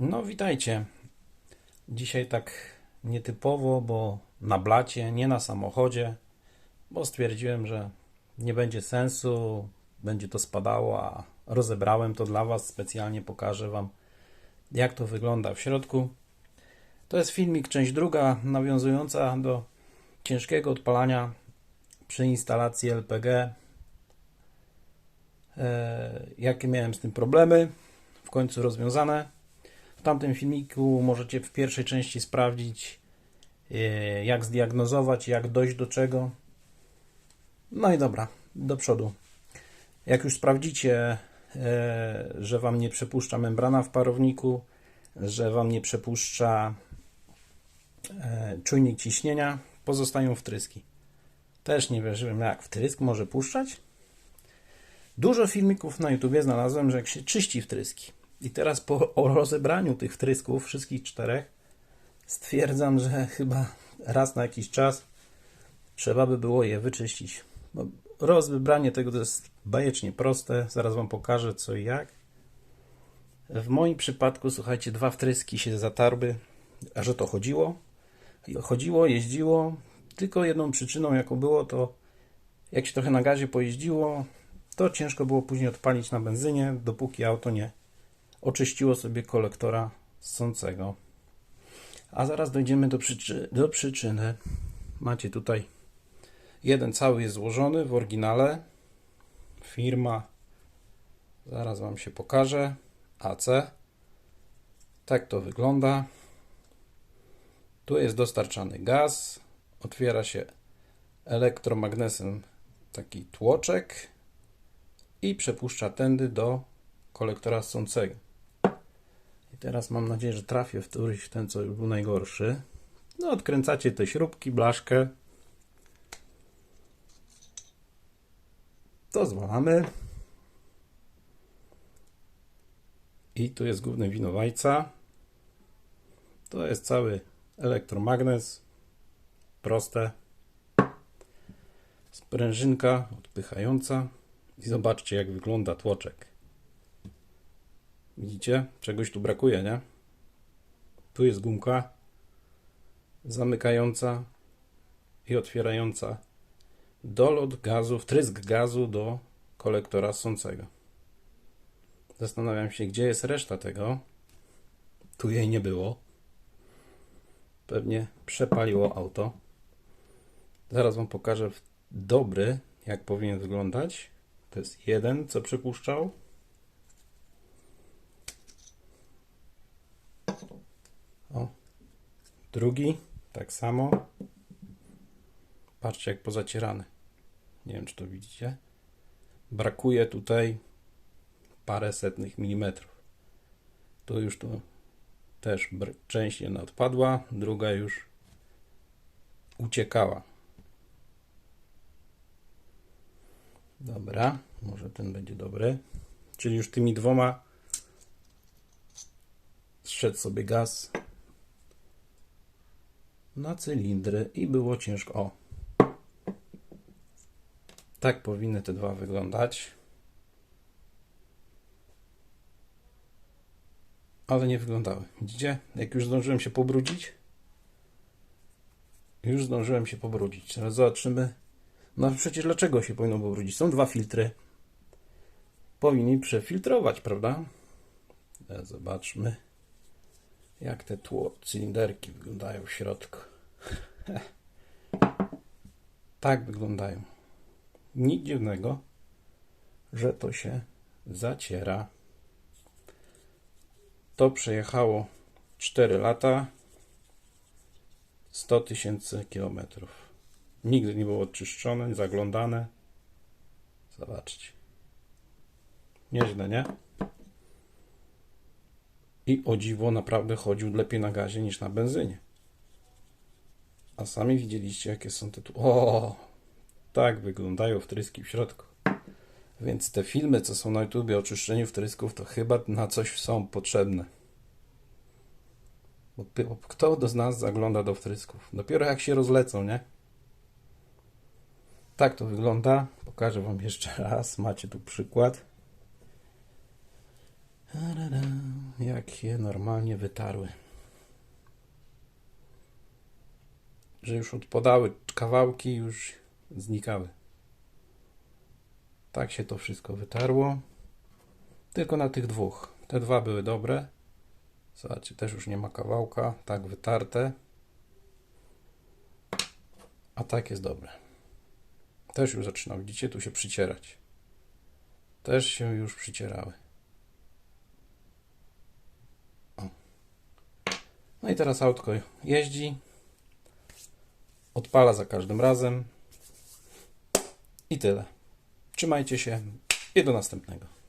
No, witajcie. Dzisiaj tak nietypowo, bo na blacie, nie na samochodzie, bo stwierdziłem, że nie będzie sensu, będzie to spadało, a rozebrałem to dla Was, specjalnie pokażę Wam, jak to wygląda w środku. To jest filmik, część druga, nawiązująca do ciężkiego odpalania przy instalacji LPG. E, jakie miałem z tym problemy, w końcu rozwiązane. W tamtym filmiku możecie w pierwszej części sprawdzić, e, jak zdiagnozować, jak dojść do czego. No i dobra, do przodu. Jak już sprawdzicie, e, że Wam nie przepuszcza membrana w parowniku, że Wam nie przepuszcza e, czujnik ciśnienia, pozostają wtryski. Też nie wierzyłem, jak wtrysk może puszczać. Dużo filmików na YouTubie znalazłem, że jak się czyści wtryski. I teraz po rozebraniu tych wtrysków, wszystkich czterech, stwierdzam, że chyba raz na jakiś czas trzeba by było je wyczyścić. Bo rozwybranie tego to jest bajecznie proste. Zaraz Wam pokażę co i jak. W moim przypadku, słuchajcie, dwa wtryski się zatarły, a że to chodziło. Chodziło, jeździło. Tylko jedną przyczyną, jaką było, to jak się trochę na gazie pojeździło, to ciężko było później odpalić na benzynie, dopóki auto nie oczyściło sobie kolektora ssącego. A zaraz dojdziemy do, przyczy do przyczyny. Macie tutaj jeden cały jest złożony w oryginale. Firma, zaraz Wam się pokażę. AC. Tak to wygląda. Tu jest dostarczany gaz. Otwiera się elektromagnesem taki tłoczek i przepuszcza tędy do kolektora ssącego. Teraz mam nadzieję, że trafię w któryś ten, co był najgorszy. No, odkręcacie te śrubki, blaszkę. To zwalamy. I tu jest główny winowajca. To jest cały elektromagnes. Proste. Sprężynka odpychająca. I zobaczcie, jak wygląda tłoczek. Widzicie? Czegoś tu brakuje, nie? Tu jest gumka zamykająca i otwierająca dolot gazu, wtrysk gazu do kolektora ssącego. Zastanawiam się, gdzie jest reszta tego. Tu jej nie było. Pewnie przepaliło auto. Zaraz Wam pokażę dobry, jak powinien wyglądać. To jest jeden, co przypuszczał. Drugi, tak samo. Patrzcie, jak pozacierany. Nie wiem, czy to widzicie. Brakuje tutaj parę setnych milimetrów. Tu już tu też część jedna odpadła, druga już uciekała. Dobra, może ten będzie dobry. Czyli już tymi dwoma zszedł sobie gaz na cylindry i było ciężko. O! Tak powinny te dwa wyglądać. Ale nie wyglądały. Widzicie? Jak już zdążyłem się pobrudzić? Już zdążyłem się pobrudzić. Teraz zobaczymy. No przecież dlaczego się powinno pobrudzić? Są dwa filtry. Powinni przefiltrować, prawda? Zobaczmy jak te tło, cylinderki wyglądają w środku. tak wyglądają. Nic dziwnego, że to się zaciera. To przejechało 4 lata, 100 tysięcy kilometrów. Nigdy nie było oczyszczone, zaglądane. Zobaczcie. Nieźle, nie? I o dziwo naprawdę chodził lepiej na gazie niż na benzynie. A sami widzieliście, jakie są te tu. O! Tak wyglądają wtryski w środku. Więc te filmy, co są na YouTube o oczyszczeniu wtrysków, to chyba na coś są potrzebne. Bo kto do nas zagląda do wtrysków? Dopiero jak się rozlecą, nie? Tak to wygląda. Pokażę Wam jeszcze raz. Macie tu przykład. Jak je normalnie wytarły. Że już odpadały kawałki, już znikały. Tak się to wszystko wytarło. Tylko na tych dwóch. Te dwa były dobre. Zobaczcie, też już nie ma kawałka. Tak wytarte. A tak jest dobre. Też już zaczyna, widzicie, tu się przycierać. Też się już przycierały. O. No i teraz autko jeździ. Odpala za każdym razem. I tyle. Trzymajcie się i do następnego.